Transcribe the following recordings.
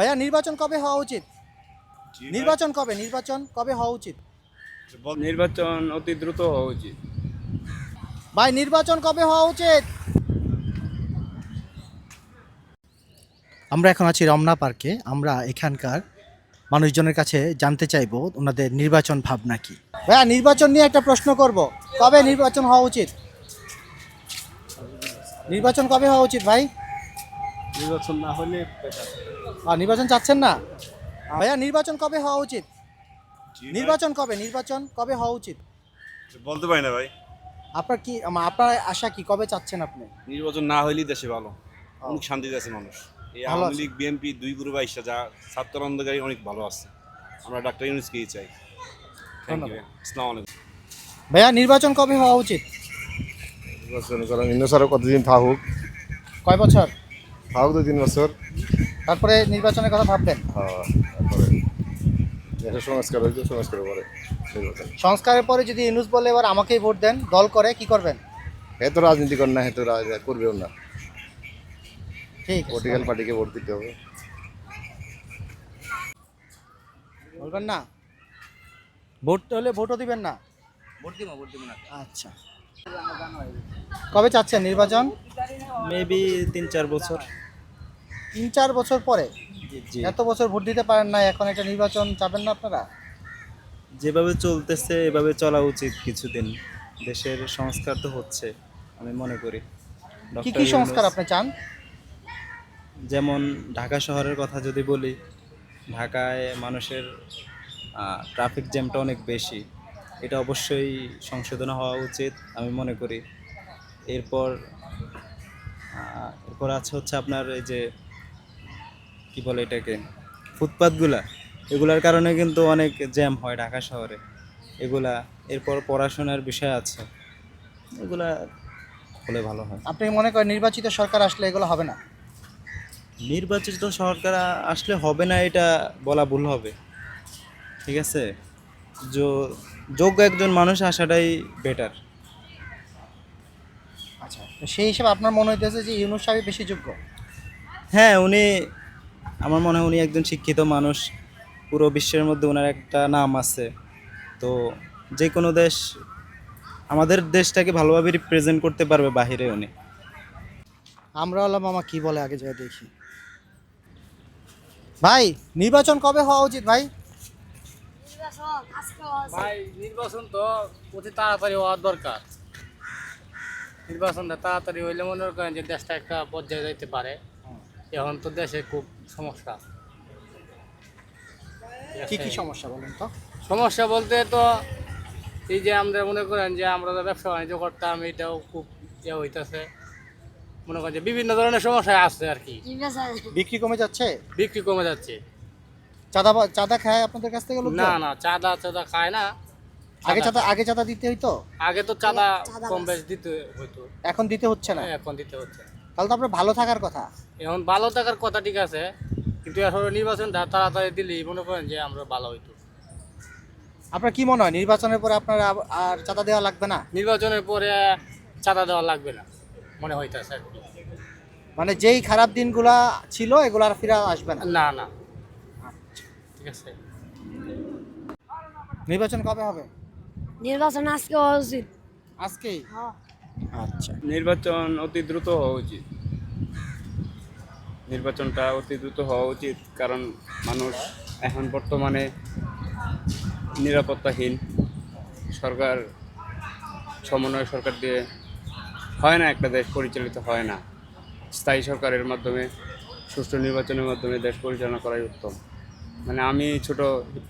ভাইয়া নির্বাচন কবে হওয়া উচিত? নির্বাচন কবে? নির্বাচন কবে হওয়া উচিত? নির্বাচন অতি দ্রুত হওয়া উচিত। ভাই নির্বাচন কবে হওয়া উচিত? আমরা এখন আছি রমনা পার্কে। আমরা এখানকার মানুষজনের কাছে জানতে চাইব ওনাদের নির্বাচন ভাবনা কি। ভাইয়া নির্বাচন নিয়ে একটা প্রশ্ন করব। কবে নির্বাচন হওয়া উচিত? নির্বাচন কবে হওয়া উচিত ভাই? নির্বাচন না হলে আর নির্বাচন চাচ্ছেন না? ভাইয়া নির্বাচন কবে হওয়া উচিত? নির্বাচন কবে? নির্বাচন কবে হওয়া উচিত? বলতে পারি না ভাই। আপনার কি আপনার আশা কি? কবে চাচ্ছেন আপনি? নির্বাচন না হইলেই দেশে ভালো। অনেক শান্তিতে আছে মানুষ। এই আওয়ামী। লীগ বিএনপি দুই গ্রুপ আইসা যা ছাত্র অন্ধকারী অনেক ভালো আছে। আমরা ডাক্তার ইউনুসকেই চাই। থ্যাংক ইউ আসসালামু আলাইকুম। ভাইয়া নির্বাচন কবে হওয়া উচিত? নির্বাচন করেন ইন্দ্রসারও কতদিন থাকুক? কয় বছর? থাকুক তো তিন বছর। তারপরে নির্বাচনের কথা ভাববেন হ্যাঁ সংস্কার হয়েছে সংস্কারের পরে সংস্কারের পরে যদি ইউনুস বলে এবার আমাকেই ভোট দেন দল করে কি করবেন? হে তো রাজনীতি করেন না হে তো রাজ- করবেও না। ঠিক পলিটিক্যাল পার্টিকে ভোট দিতে হবে। বলবেন না? ভোট হলে ভোটও দিবেন না? ভোট দিব ভোট দিব না। আচ্ছা। কবে চাচ্ছেন নির্বাচন? মেবি তিন চার বছর। তিন চার বছর পরে? এত বছর ভোট দিতে পারেন না এখন একটা নির্বাচন চাবেন না আপনারা? যেভাবে চলতেছে এভাবে চলা উচিত কিছুদিন। দেশের সংস্কার তো হচ্ছে আমি মনে করি। কি কি সংস্কার আপনি চান? যেমন ঢাকা শহরের কথা যদি বলি ঢাকায় মানুষের ট্রাফিক জ্যামটা অনেক বেশি। এটা অবশ্যই সংশোধন হওয়া উচিত আমি মনে করি। এরপর এরপর আছে হচ্ছে আপনার এই যে কি বলে এটাকে? ফুটপাতগুলা এগুলার কারণে কিন্তু অনেক জ্যাম হয় ঢাকা শহরে। এগুলা এরপর পড়াশোনার বিষয় আছে। এগুলা হলে ভালো হয়। আপনি মনে করেন নির্বাচিত সরকার আসলে এগুলো হবে না? নির্বাচিত সরকার আসলে হবে না এটা বলা ভুল হবে। ঠিক আছে? যোগ্য একজন মানুষ আসাটাই বেটার আচ্ছা তো সেই হিসাবে আপনার মনে হইতেছে যে ইউনুস সাহেব বেশি যোগ্য? হ্যাঁ উনি আমার মনে হয় উনি একজন শিক্ষিত মানুষ। পুরো বিশ্বের মধ্যে ওনার একটা নাম আছে। তো যে কোনো দেশ আমাদের দেশটাকে ভালোভাবে রিপ্রেজেন্ট করতে পারবে বাহিরে উনি। আমরা হলাম মামা কি বলে আগে যাই দেখি। ভাই নির্বাচন কবে হওয়া উচিত ভাই? ভাই নির্বাচন তো অতি তাড়াতাড়ি হওয়ার দরকার। নির্বাচনটা তাড়াতাড়ি হইলে মনে করেন যে দেশটা একটা পর্যায়ে যাইতে পারে। এখন তো দেশে খুব সমস্যা। কি কি সমস্যা বলেন তো? সমস্যা বলতে তো এই যে আমরা মনে করেন যে আমরা যে ব্যবসা বাণিজ্য করতাম এটাও খুব ইয়ে হইতেছে। মনে করেন যে বিভিন্ন ধরনের সমস্যা আছে আর কি। বিক্রি কমে যাচ্ছে? বিক্রি কমে যাচ্ছে। চাঁদা চাঁদা খায় আপনাদের কাছ থেকে না না চাঁদা চাঁদা খায় না। আগে চাঁদা আগে চাঁদা দিতে হইতো? আগে তো চাঁদা কম বেশ দিতে হইতো। এখন দিতে হচ্ছে না? এখন দিতে হচ্ছে। তাহলে তো আপনার ভালো থাকার কথা। এখন ভালো থাকার কথা ঠিক আছে কিন্তু এখন নির্বাচনটা তাড়াতাড়ি দিলেই মনে করেন যে আমরা ভালো হইতো। আপনার কি মনে হয় নির্বাচনের পরে আপনার আব- আর চাঁদা দেওয়া লাগবে না? নির্বাচনের পরে চাঁদা দেওয়া লাগবে না মনে হইতেছে আর কি। মানে যেই খারাপ দিনগুলা ছিল এগুলো আর ফিরে আসবে না? না না। ঠিক আছে। নির্বাচন কবে হবে? নির্বাচন আজকে হওয়া উচিত। আজকেই? আচ্ছা। নির্বাচন অতি দ্রুত হওয়া উচিত। নির্বাচনটা অতি দ্রুত হওয়া উচিত কারণ মানুষ এখন বর্তমানে নিরাপত্তাহীন। সরকার সমন্বয় সরকার দিয়ে হয় না একটা দেশ পরিচালিত হয় না। স্থায়ী সরকারের মাধ্যমে সুষ্ঠু নির্বাচনের মাধ্যমে দেশ পরিচালনা করাই উত্তম। মানে আমি ছোট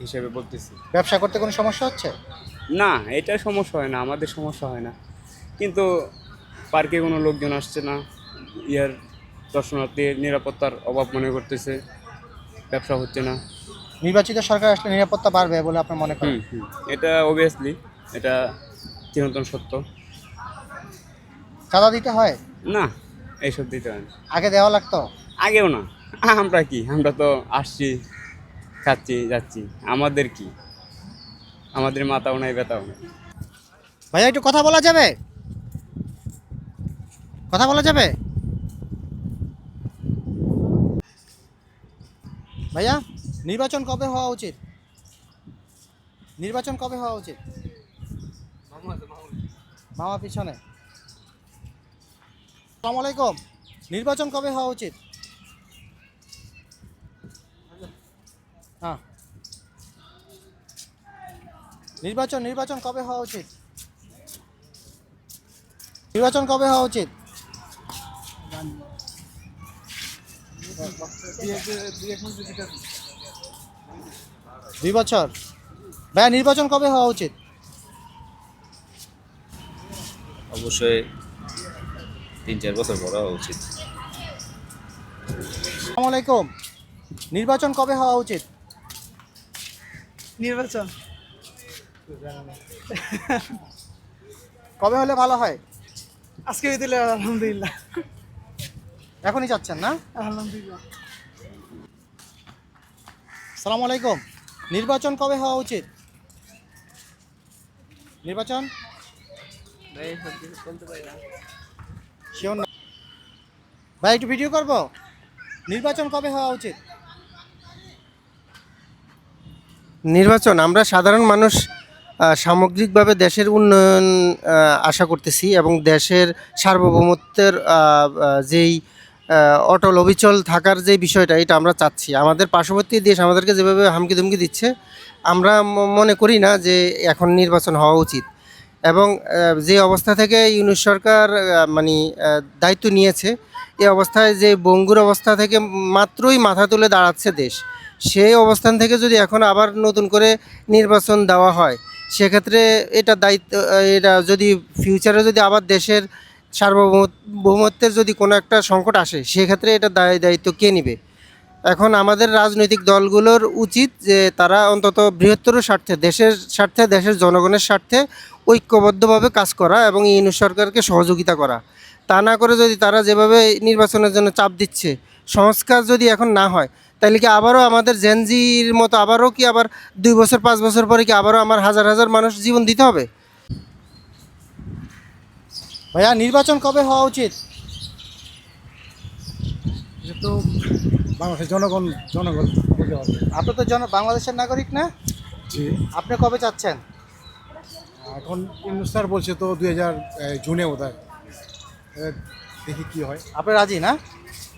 হিসেবে বলতেছি। ব্যবসা করতে কোনো সমস্যা হচ্ছে? না এটা সমস্যা হয় না আমাদের সমস্যা হয় না। কিন্তু পার্কে কোনো লোকজন আসছে না। ইয়ার দর্শনার্থীর নিরাপত্তার অভাব মনে করতেছে ব্যবসা হচ্ছে না। নির্বাচিত সরকার আসলে নিরাপত্তা বাড়বে বলে আপনার মনে করেন? এটা অবভিয়াসলি এটা চিরন্তন সত্য। চাঁদা দিতে হয়? না এইসব দিতে হয় না। আগে দেওয়া লাগতো? আগেও না। আমরা কি? আমরা তো আসছি খাচ্ছি যাচ্ছি। আমাদের কি? আমাদের মাথাও নাই ব্যথাও নাই। ভাইয়া একটু কথা বলা যাবে? কথা বলা যাবে? ভাইয়া, নির্বাচন কবে হওয়া উচিত? নির্বাচন কবে হওয়া উচিত? মামা পিছনে। সালাম আলাইকুম নির্বাচন কবে হওয়া উচিত? হ্যাঁ। নির্বাচন নির্বাচন কবে হওয়া উচিত? নির্বাচন কবে হওয়া উচিত? দুই বছর। ভাইয়া নির্বাচন কবে হওয়া উচিত? অবশ্যই তিন চার বছর পর হওয়া উচিত। আসসালামু আলাইকুম। নির্বাচন কবে হওয়া উচিত? নির্বাচন। কবে হলে ভালো হয়? আজকে দিলে আলহামদুলিল্লাহ। এখনই যাচ্ছেন না? আলহামদুলিল্লাহ। সালাম আলাইকুম। নির্বাচন কবে হওয়া উচিত? নির্বাচন? ভাই একটু ভিডিও করব? নির্বাচন কবে হওয়া উচিত? নির্বাচন আমরা সাধারণ মানুষ সামগ্রিকভাবে দেশের উন্নয়ন আশা করতেছি এবং দেশের সার্বভৌমত্বের যেই অটল অবিচল থাকার যে বিষয়টা, এটা আমরা চাচ্ছি। আমাদের পার্শ্ববর্তী দেশ আমাদেরকে যেভাবে হামকি ধুমকি দিচ্ছে, আমরা মনে করি না যে এখন নির্বাচন হওয়া উচিত। এবং যে অবস্থা থেকে ইউনিট সরকার মানে দায়িত্ব নিয়েছে এই অবস্থায় যে বঙ্গুর অবস্থা থেকে মাত্রই মাথা তুলে দাঁড়াচ্ছে দেশ। সেই অবস্থান থেকে যদি এখন আবার নতুন করে নির্বাচন দেওয়া হয়, সেক্ষেত্রে এটা দায়িত্ব এটা যদি ফিউচারে যদি আবার দেশের সার্বভৌমত্বের যদি কোনো একটা সংকট আসে, সেক্ষেত্রে এটা দায় দায়িত্ব কে নেবে? এখন আমাদের রাজনৈতিক দলগুলোর উচিত যে তারা অন্তত বৃহত্তর স্বার্থে, দেশের স্বার্থে, দেশের জনগণের স্বার্থে ঐক্যবদ্ধভাবে কাজ করা এবং ইউনিট সরকারকে সহযোগিতা করা। তা না করে যদি তারা যেভাবে নির্বাচনের জন্য চাপ দিচ্ছে, সংস্কার যদি এখন না হয়, তাহলে কি আবারও আমাদের জেনজির মতো আবারও কি আবার দুই বছর, পাঁচ বছর পরে কি আবারও আমার হাজার হাজার মানুষ জীবন দিতে হবে? ভাইয়া নির্বাচন কবে হওয়া উচিত? তো বাংলাদেশের জনগণ জনগণ বলতে হবে। আপনি তো জন বাংলাদেশের নাগরিক না? জি। আপনি কবে চাচ্ছেন? এখন স্যার বলছে তো দুই হাজার জুনে বোধ হয়। দেখি কি হয়। আপনি রাজি না?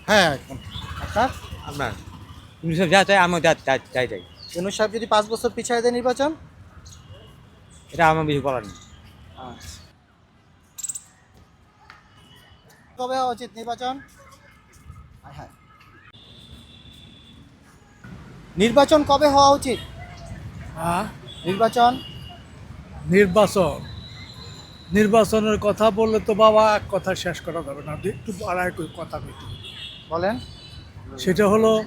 হ্যাঁ এখন আপনার? আপনার? ইউনিসেফ যা চাই আমি চাই চাই ইউনুস সাহেব যদি পাঁচ বছর পিছিয়ে দেয় নির্বাচন? এটা আমার বেশি বলার নেই। কবে হওয়া উচিত নির্বাচন? হায়। নির্বাচন কবে হওয়া উচিত? হ্যাঁ? নির্বাচন? নির্বাচন। নির্বাচনের কথা বললে তো বাবা এক কথা শেষ করা যাবে না। একটু আড়াই কথা হবে। বলেন। সেটা হলো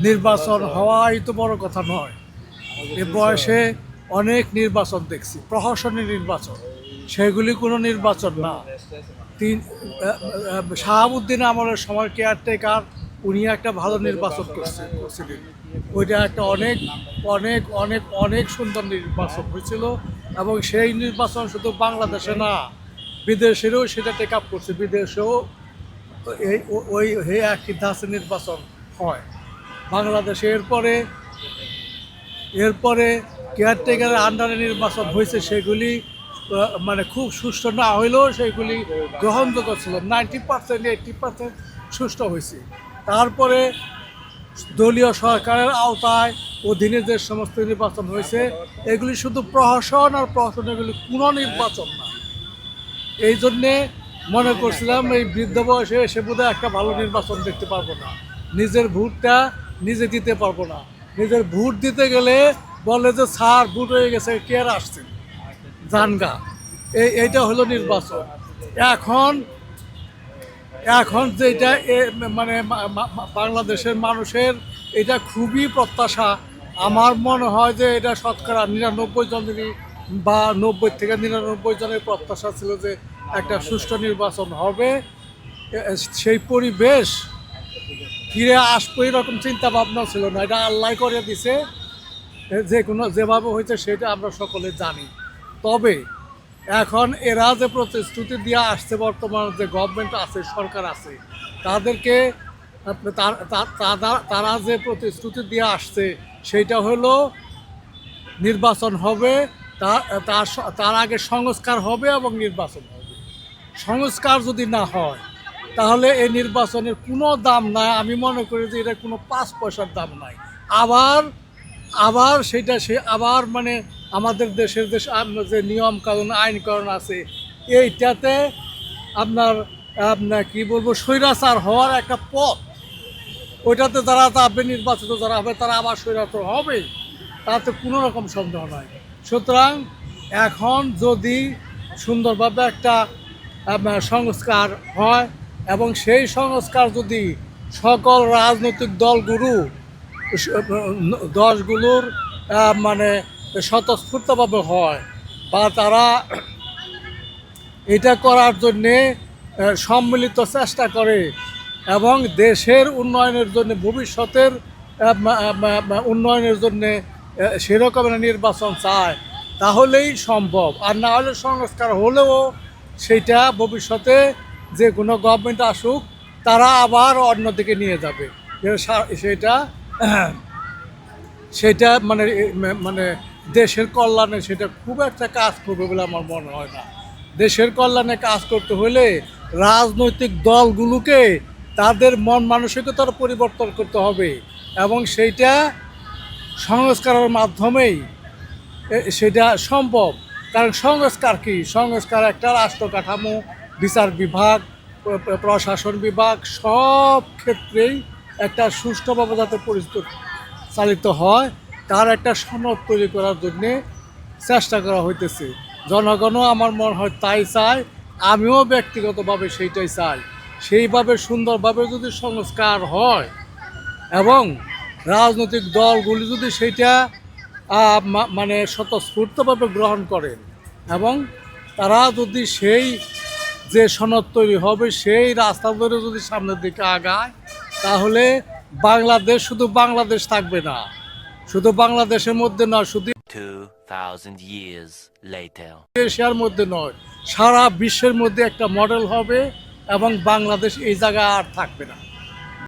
নির্বাচন হওয়াই তো বড় কথা নয়। এ বয়সে অনেক নির্বাচন দেখছি প্রহসনী নির্বাচন। সেগুলি কোনো নির্বাচন না। তিন শাহাবুদ্দিন আমলের সময় কেয়ারটেকার উনি একটা ভালো নির্বাচন করছে। করছিলেন ওইটা একটা অনেক অনেক অনেক অনেক সুন্দর নির্বাচন হয়েছিল এবং সেই নির্বাচন শুধু বাংলাদেশে না, বিদেশেরও সেটা টেক আপ করছে। বিদেশেও এই, ওই, হে একই ধাঁচে নির্বাচন হয়। বাংলাদেশে এরপরে এরপরে কেয়ারটেকারের আন্ডারে নির্বাচন হয়েছে সেগুলি মানে খুব সুষ্ঠু না হইলেও সেগুলি গ্রহণযোগ্য ছিল। নাইনটি পার্সেন্ট, এইটটি পার্সেন্ট সুষ্ঠু হয়েছে তারপরে দলীয় সরকারের আওতায় অধীনে যে সমস্ত নির্বাচন হয়েছে এগুলি শুধু প্রহসন আর প্রহসন এগুলি কোনো নির্বাচন না। এই জন্যে মনে করছিলাম এই বৃদ্ধ বয়সে এসে বোধহয় একটা ভালো নির্বাচন দেখতে পারব না। নিজের ভোটটা নিজে দিতে পারব না। নিজের ভোট দিতে গেলে বলে যে, স্যার, ভোট হয়ে গেছে, কে আর আসছেন জানগা। এই, এইটা হলো নির্বাচন। এখন এখন যেটা মানে বাংলাদেশের মানুষের এটা খুবই প্রত্যাশা। আমার মনে হয় যে এটা শতকরা নিরানব্বই জনেরই বা নব্বই থেকে নিরানব্বই জনের প্রত্যাশা ছিল যে একটা সুষ্ঠু নির্বাচন হবে। সেই পরিবেশ ফিরে আসব এরকম চিন্তা ভাবনা ছিল না। এটা আল্লাহ করে দিছে। যে কোনো, যেভাবে হয়েছে সেটা আমরা সকলে জানি। তবে এখন এরা যে প্রতিশ্রুতি দিয়ে আসছে বর্তমান যে গভর্নমেন্ট আছে, সরকার আছে, তাদেরকে, তার- যে প্রতিশ্রুতি দিয়ে আসছে সেইটা হলো নির্বাচন হবে তার তার আগে সংস্কার হবে এবং নির্বাচন হবে। সংস্কার যদি না হয়, তাহলে এই নির্বাচনের কোনো দাম নাই। আমি মনে করি যে এটা কোনো পাঁচ পয়সার দাম নাই। আবার আবার সেটা সে আবার মানে আমাদের দেশের দেশ যে নিয়ম কানুন, আইন কানুন আছে, এইটাতে আপনার আপনার কি বলব, স্বৈরাচার হওয়ার একটা পথ। ওইটাতে যারা যাবে, নির্বাচিত যারা হবে, তারা আবার স্বৈরাচার হবে, তাতে কোনো রকম সন্দেহ নয় সুতরাং এখন যদি সুন্দরভাবে একটা সংস্কার হয়, এবং সেই সংস্কার যদি সকল রাজনৈতিক দলগুলো দশগুলোর মানে স্বতঃস্ফূর্তভাবে হয়। বা তারা এটা করার জন্যে সম্মিলিত চেষ্টা করে এবং দেশের উন্নয়নের জন্য, ভবিষ্যতের উন্নয়নের জন্য সেরকম নির্বাচন চায়, তাহলেই সম্ভব। আর না হলে সংস্কার হলেও সেটা ভবিষ্যতে যে কোনো গভর্নমেন্ট আসুক, তারা আবার অন্যদিকে নিয়ে যাবে। সেটা সেটা মানে মানে দেশের কল্যাণে সেটা খুব একটা কাজ করবে বলে আমার মনে হয় না। দেশের কল্যাণে কাজ করতে হলে রাজনৈতিক দলগুলোকে তাদের মন মানসিকতার পরিবর্তন করতে হবে এবং সেইটা সংস্কারের মাধ্যমেই সেটা সম্ভব। কারণ সংস্কার কি? সংস্কার একটা রাষ্ট্র কাঠামো, বিচার বিভাগ, প্র- প্র- প্রশাসন বিভাগ, সব ক্ষেত্রেই একটা সুষ্ঠুভাবে যাতে পরিচিত চালিত হয়, তার একটা সনদ তৈরি করার জন্যে চেষ্টা করা হইতেছে। জনগণও আমার মনে হয় তাই চায়, আমিও ব্যক্তিগতভাবে সেইটাই চাই। সেইভাবে সুন্দরভাবে যদি সংস্কার হয় এবং রাজনৈতিক দলগুলি যদি সেইটা মানে স্বতঃস্ফূর্তভাবে গ্রহণ করেন এবং তারা যদি সেই যে সনদ তৈরি হবে, সেই রাস্তা ধরে যদি সামনের দিকে আগায় তাহলে বাংলাদেশ শুধু বাংলাদেশ থাকবে না শুধু বাংলাদেশের মধ্যে নয় শুধু 2000 years later. এশিয়ার মধ্যে নয় সারা বিশ্বের মধ্যে একটা মডেল হবে এবং বাংলাদেশ এই জায়গায় আর থাকবে না